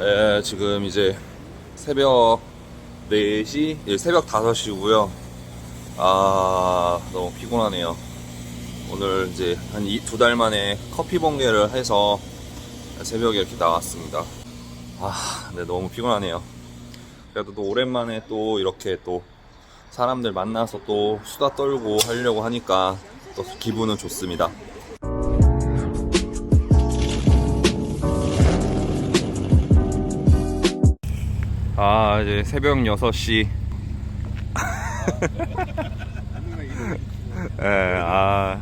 예, 지금 이제 새벽 4시, 예, 새벽 5시고요. 아, 너무 피곤하네요. 오늘 이제 한 두 달 만에 커피 번개를 해서 새벽에 이렇게 나왔습니다. 아, 네, 너무 피곤하네요. 그래도 또 오랜만에 또 이렇게 또 사람들 만나서 또 수다 떨고 하려고 하니까 또 기분은 좋습니다. 아, 이제 새벽 6시. 예, 아.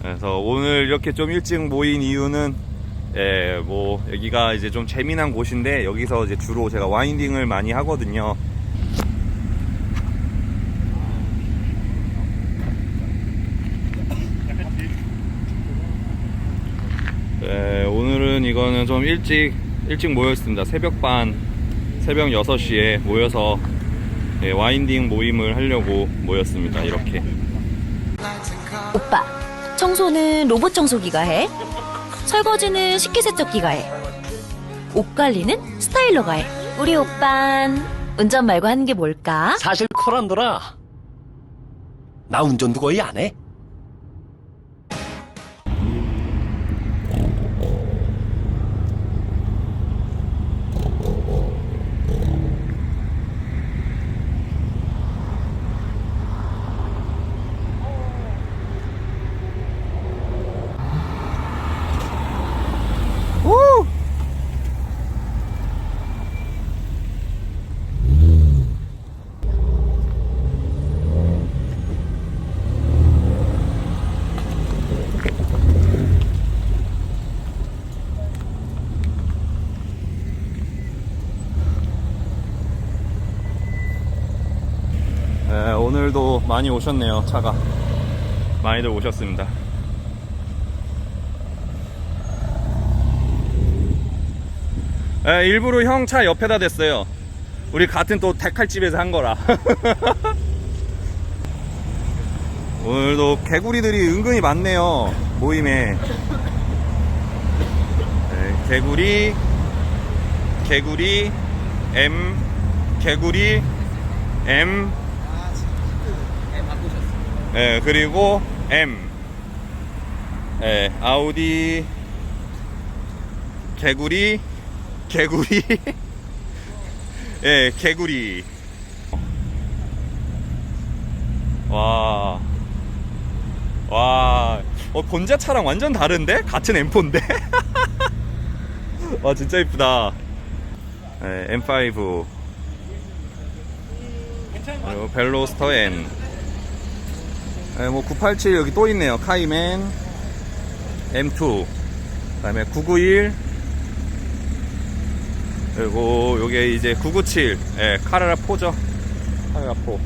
그래서 오늘 이렇게 좀 일찍 모인 이유는 예, 뭐 여기가 이제 좀 재미난 곳인데 여기서 이제 주로 제가 와인딩을 많이 하거든요. 예, 오늘은 이거는 좀 일찍 일찍 모였습니다. 새벽 반 새벽 6시에 모여서 예, 와인딩 모임을 하려고 모였습니다. 이렇게. 오빠, 청소는 로봇 청소기가 해. 설거지는 식기세척기가 해. 옷 관리는 스타일러가 해. 우리 오빤 운전 말고 하는 게 뭘까? 사실 콜한더라. 나 운전도 거의 안 해. 예, 오늘도 많이 오셨네요, 차가. 많이들 오셨습니다. 예, 일부러 형 차 옆에다 댔어요. 우리 같은 또 데칼집에서 한 거라. 오늘도 개구리들이 은근히 많네요, 모임에. 예, 개구리, 개구리, M, 개구리, M, 예, 그리고 M. 예, 아우디 개구리 개구리 예, 개구리. 와. 와. 어, 본자 차랑 완전 다른데? 같은 M4인데? 와, 진짜 이쁘다. 예, M5. 그리고 벨로스터 N. 네, 뭐987 여기 또 있네요. 카이맨 M2 그다음에 991 그리고 요게 이제 997 예, 카라라 포죠. 카라라 포.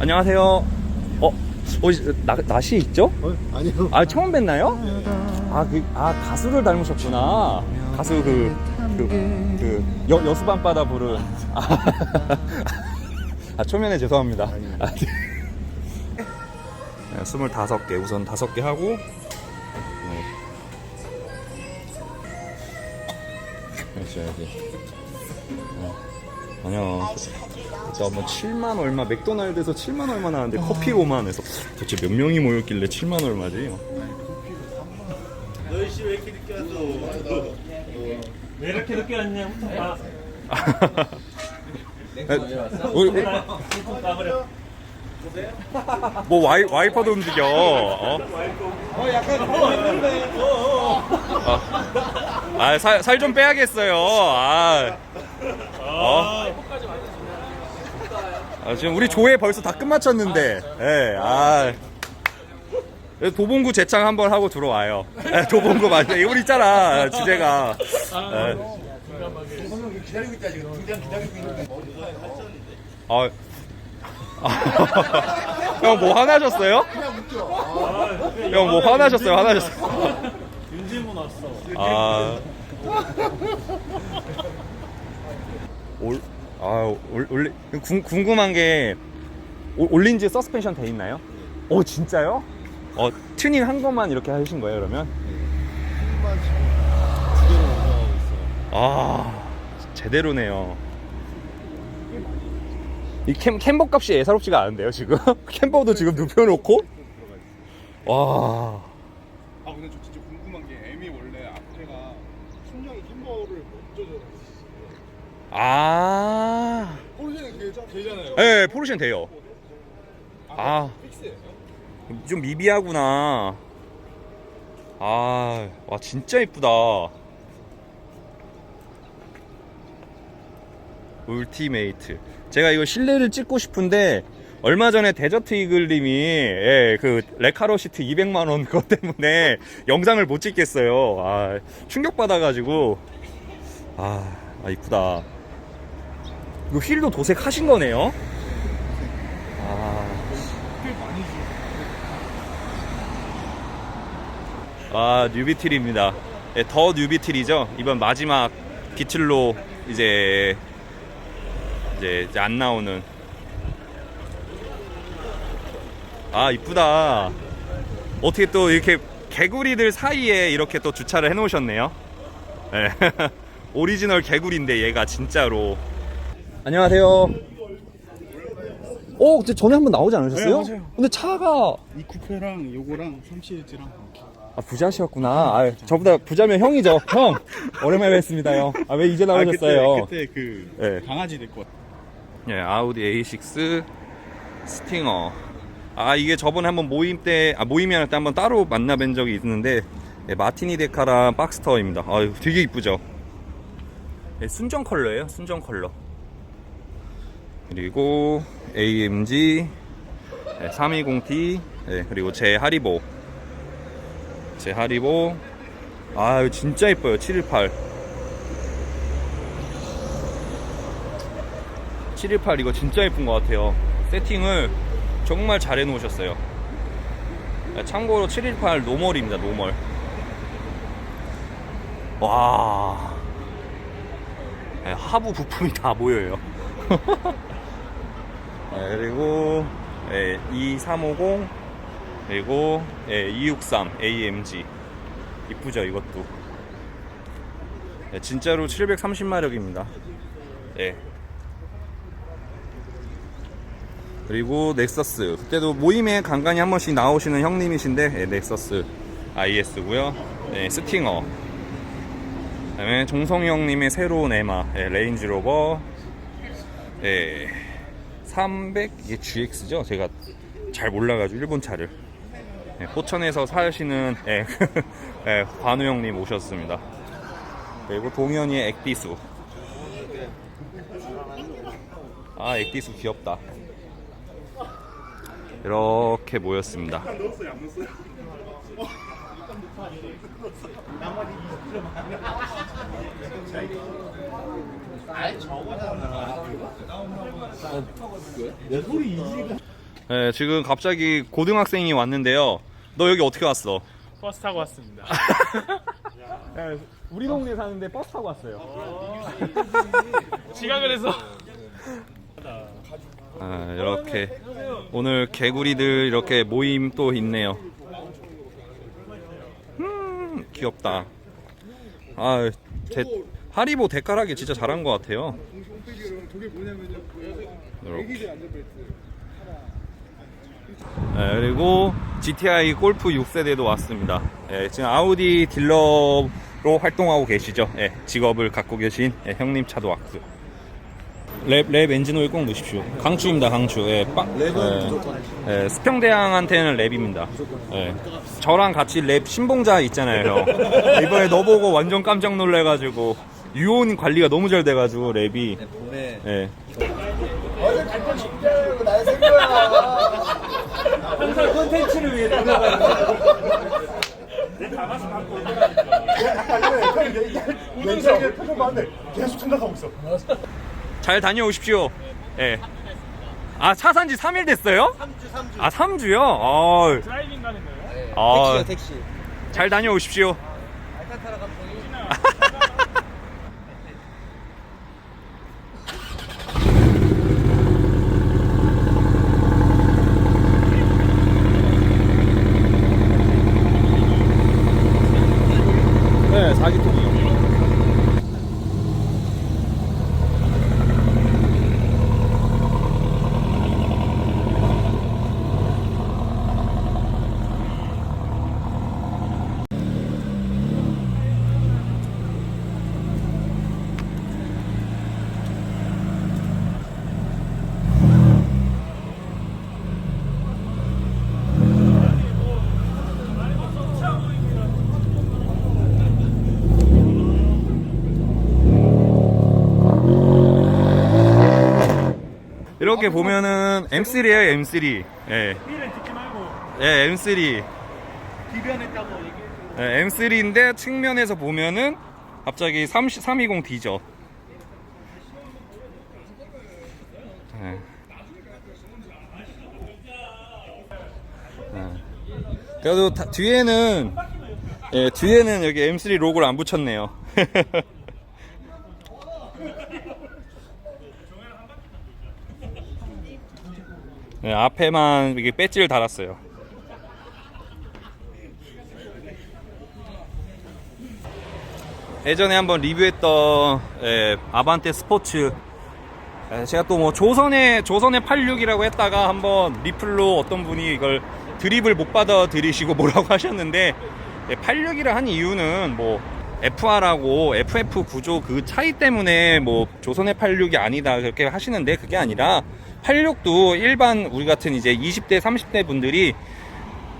안녕하세요. 어, 어 나, 낯이 있죠? 아니요. 아 처음 뵀나요? 아 그 아 가수를 닮으셨구나. 가수 그 그 그 여 여수 밤바다 부른 아, 아 초면에 죄송합니다. 아, 네. 네, 25개 우선 5개 하고 네. 해줘야지 네. 아니요 진짜 뭐 7만 얼마 맥도날드에서 7만 얼마 나왔는데 커피 5만 해서 도대체 몇 명이 모였길래 7만 얼마지? 왜 이렇게 늦게 왔냐? 아, 우리- 뭐 와이, 와이퍼도 움직여 어? 아, 살, 살 좀 빼야겠어요. 아. 어? 아, 지금 우리 조회 벌써 다 끝마쳤는데. 예, 아. 도봉구 재창 한번 하고 들어와요. 예, 도봉구 맞아. 우리 있잖아. 주제가. 예. 아. 형 뭐 화나셨어요? 형뭐 화나셨어요? 화나셨어요? 윤진문 왔어. 아. 올, 아, 올, 올리, 궁, 궁금한 게, 올- 올린 지 서스펜션 돼 있나요? 오, 진짜요? 어, 튜닝 한 것만 이렇게 하신 거예요, 그러면? 두 개를 운영하고 있어요. 아 제대로네요. 이 캠, 캠버 값이 예사롭지가 않은데요 지금 캠버도 지금 눕혀놓고 와 아 근데 저 진짜 궁금한 게 M이 원래 앞에가 순정이 캠버를 먼저 줘요. 아, 포르쉐는 그 되잖아요. 네, 포르쉐는 돼요. 아, 픽스예요. 좀 미비하구나. 아, 와, 진짜 이쁘다. 울티메이트. 제가 이거 실내를 찍고 싶은데, 얼마 전에 데저트 이글님이, 예, 그, 레카로 시트 200만 원 그것 때문에 영상을 못 찍겠어요. 아, 충격 받아가지고. 아, 아, 이쁘다. 이거 휠도 도색하신 거네요? 아. 아 뉴비틀입니다. 예, 더 뉴비틀이죠. 이번 마지막 비틀로 이제 이제, 이제 안 나오는. 아 이쁘다. 어떻게 또 이렇게 개구리들 사이에 이렇게 또 주차를 해 놓으셨네요. 예. 오리지널 개구리인데 얘가 진짜로. 안녕하세요. 오, 근데 전에 한번 나오지 않으셨어요? 네, 맞아요. 근데 차가 이 쿠페랑 요거랑 3시리즈랑 아 부자시였구나. 아, 저보다 부자면 형이죠. 형 오랜만에 뵙습니다, 형. 아 왜 이제 나오셨어요? 그때, 그때 그 네. 강아지 데리고 왔 예, 아우디 A6 스팅어. 아 이게 저번에 한번 모임 때, 아 모임이 아닐 때 한번 따로 만나뵌 적이 있는데 예, 마티니 데카랑 박스터입니다. 아 되게 이쁘죠. 예, 순정 컬러예요, 순정 컬러. 그리고 AMG 320T 예, 그리고 제 하리보 제 하리보 아 이거 진짜 이뻐요 718 718 이거 진짜 예쁜 것 같아요. 세팅을 정말 잘 해놓으셨어요. 아, 참고로 718 노멀입니다 노멀. 와. 예, 하부 부품이 다 보여요. 예, 그리고 예, 2350 그리고 예, 263 AMG 이쁘죠 이것도. 예, 진짜로 730마력입니다. 예. 그리고 넥서스. 그때도 모임에 간간히 한 번씩 나오시는 형님이신데 예, 넥서스 IS고요. 네, 스팅어. 그다음에 종성이 형님의 새로운 에마 예, 레인지로버. 예, 300 이게 GX죠? 제가 잘 몰라가지고 일본 차를. 예, 포천에서 사시는 예, 예, 관우 형님 오셨습니다. 그리고 동현이의 액비수. 아 액비수 귀엽다 이렇게 모였습니다 예, 지금 갑자기 고등학생이 왔는데요 너 여기 어떻게 왔어? 버스 타고 왔습니다. 우리 동네 사는데 버스 타고 왔어요 지각을 해서. 아, 이렇게 오늘 개구리들 이렇게 모임 또 있네요. 음, 귀엽다. 아, 대, 하리보 데카라기 진짜 잘한 것 같아요. 이렇게. 네, 그리고 GTI 골프 6세대도 왔습니다. 예, 지금 아우디 딜러로 활동하고 계시죠. 예, 직업을 갖고 계신 예, 형님 차도 왔고. 랩, 랩 엔진 오일 꼭 넣으십시오. 강추입니다, 강추. 예, 빵. 랩은 예, 수평대항한테는 랩입니다. 예. 저랑 같이 랩 신봉자 있잖아요, 형. 이번에 너 보고 완전 깜짝 놀래가지고, 유온 관리가 너무 잘 돼가지고, 랩이. 예. 냉장고에 표정 봤는데 계속 생각하고 있어. 잘 다녀오십시오. 예. 아, 차 산지 3일 됐어요? 3주, 3주. 아, 3주요? 아, 드라이빙 가는 거예요? 아, 잘 다녀오십시오. 네, 4기통이요. 이렇게 보면은 M3예요, M3. 예. 삐는 듣지 말고 예, M3. 비변했다고 얘기해. 예, M3인데 측면에서 보면은 갑자기 3, 320D죠. 예. 예. 그래도 다- 뒤에는 예, 뒤에는 여기 M3 로고를 안 붙였네요. 네, 앞에만 이게 배지를 달았어요. 예전에 한번 리뷰했던 예, 아반떼 스포츠 예, 제가 또 뭐 조선의 조선의 86이라고 했다가 한번 리플로 어떤 분이 이걸 드립을 못 받아 들이시고 뭐라고 하셨는데 86이라 한 이유는 뭐 FR하고 FF 구조 그 차이 때문에 뭐 조선의 86이 아니다 그렇게 하시는데 그게 아니라 86도 일반 우리 같은 이제 20대 30대 분들이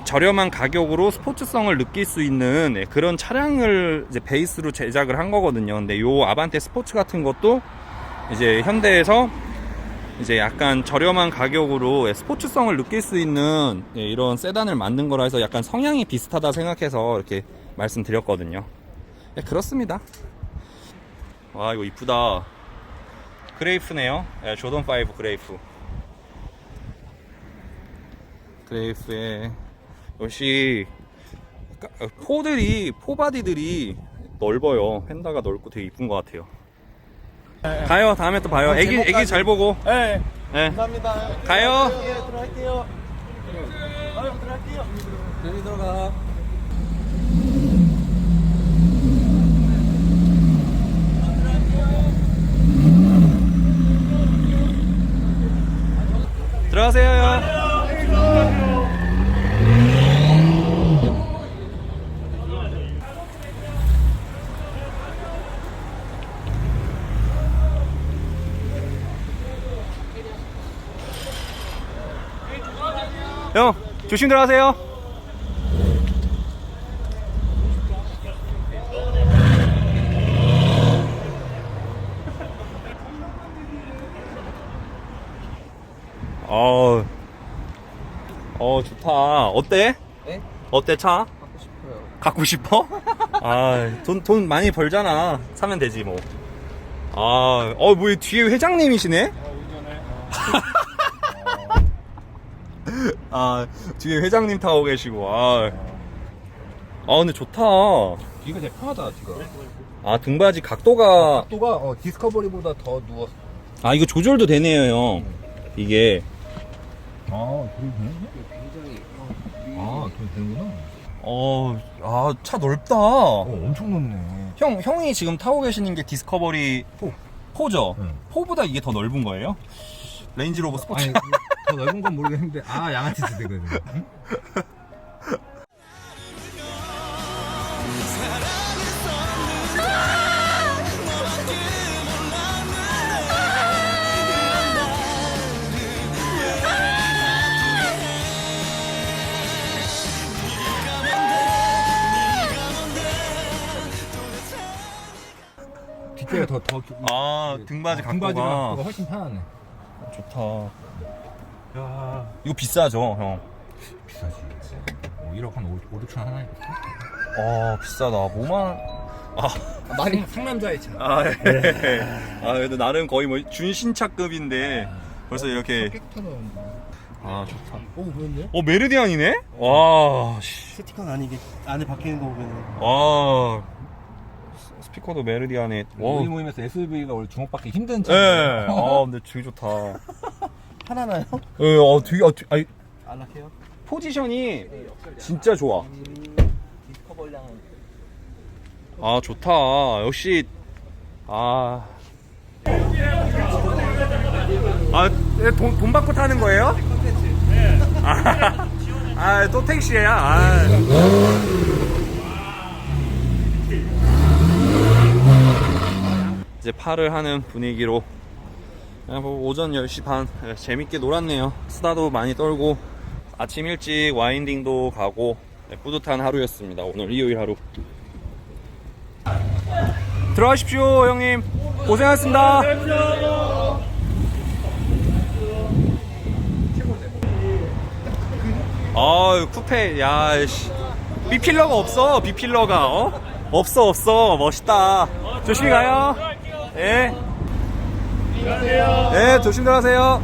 저렴한 가격으로 스포츠성을 느낄 수 있는 예, 그런 차량을 이제 베이스로 제작을 한 거거든요. 근데 요 아반떼 스포츠 같은 것도 이제 현대에서 이제 약간 저렴한 가격으로 예, 스포츠성을 느낄 수 있는 예, 이런 세단을 만든 거라 해서 약간 성향이 비슷하다 생각해서 이렇게 말씀드렸거든요. 예, 그렇습니다. 와 이거 이쁘다. 그레이프네요. 예, 조던 5 그레이프. 그레이프에 역시 까- 포들이 포바디들이 넓어요. 펜다가 넓고 되게 이쁜 것 같아요. 가요. 다음에 또 봐요. 애기 애기 잘 보고. 네. 네. 감사합니다. 가요. 예, 들어갈게요. 아유, 들어갈게요. 여기. 들어가세요. 형, 조심 들어가세요. 어, 어 좋다. 어때? 네? 어때 차? 갖고 싶어요. 갖고 싶어? 아, 돈, 돈 많이 벌잖아. 사면 되지, 뭐. 아, 어, 뭐, 뒤에 회장님이시네? 아, 뒤에 회장님 타고 계시고, 아. 아, 근데 좋다. 뒤가 되게 편하다, 지금. 아, 등받이 각도가, 각도가 어, 디스커버리보다 더 누웠어. 아, 이거 조절도 되네요, 형. 이게. 아, 굉장히. 아, 돈 되는구나. 어, 아, 차 넓다. 어, 엄청 높네. 형, 형이 지금 타고 계시는 게 디스커버리 포. 포죠? 응. 포보다 이게 더 넓은 거예요? 레인지로버 스포츠. 아니, 더 넓은 건 모르겠는데, 아, 양아치 되거든. 응? 뒷자리가 더, 더. 아, 등받이 어, 등받이 각도가 각도가 훨씬 편하네. 좋다. 야, 이거 비싸죠, 형. 비싸지. 어, 1억 한 5, 6천 하나에. 어, 비싸다. 뭐만. 아, 많이 상남자의 차. 아, 예. 아, 그래도 나름 거의 뭐 준신차급인데 벌써 이렇게. 깨끗하다. 아, 좋다. 오, 그렇네. 어, 메르디안이네? 와, 씨. 스티커는 아니게 안에 박히는 거 보면 와. 스- 스피커도 메르디안에. 와. 우리 모임에서 SUV가 원래 주목받기 힘든 차. 예. 아, 근데 되게 좋다. 하나나요? 예, 어, 되게, 어, 되게- 아니, 안락해요? 포지션이 진짜 좋아. 아 좋다 역시 아. 아, 돈, 돈 받고 타는 거예요? 아, 아, 또 택시야. 아. 이제 팔을 하는 분위기로 아, 뭐 오전 10시 반. 아, 재밌게 놀았네요. 수다도 많이 떨고 아침 일찍 와인딩도 가고 네, 뿌듯한 하루였습니다. 오늘 일요일 하루. 들어가십시오 형님. 고생하셨습니다. 아유 쿠페 야씨. 비필러가 없어 비필러가 어? 없어 없어. 멋있다. 조심히 가요. 예. 네 조심들 하세요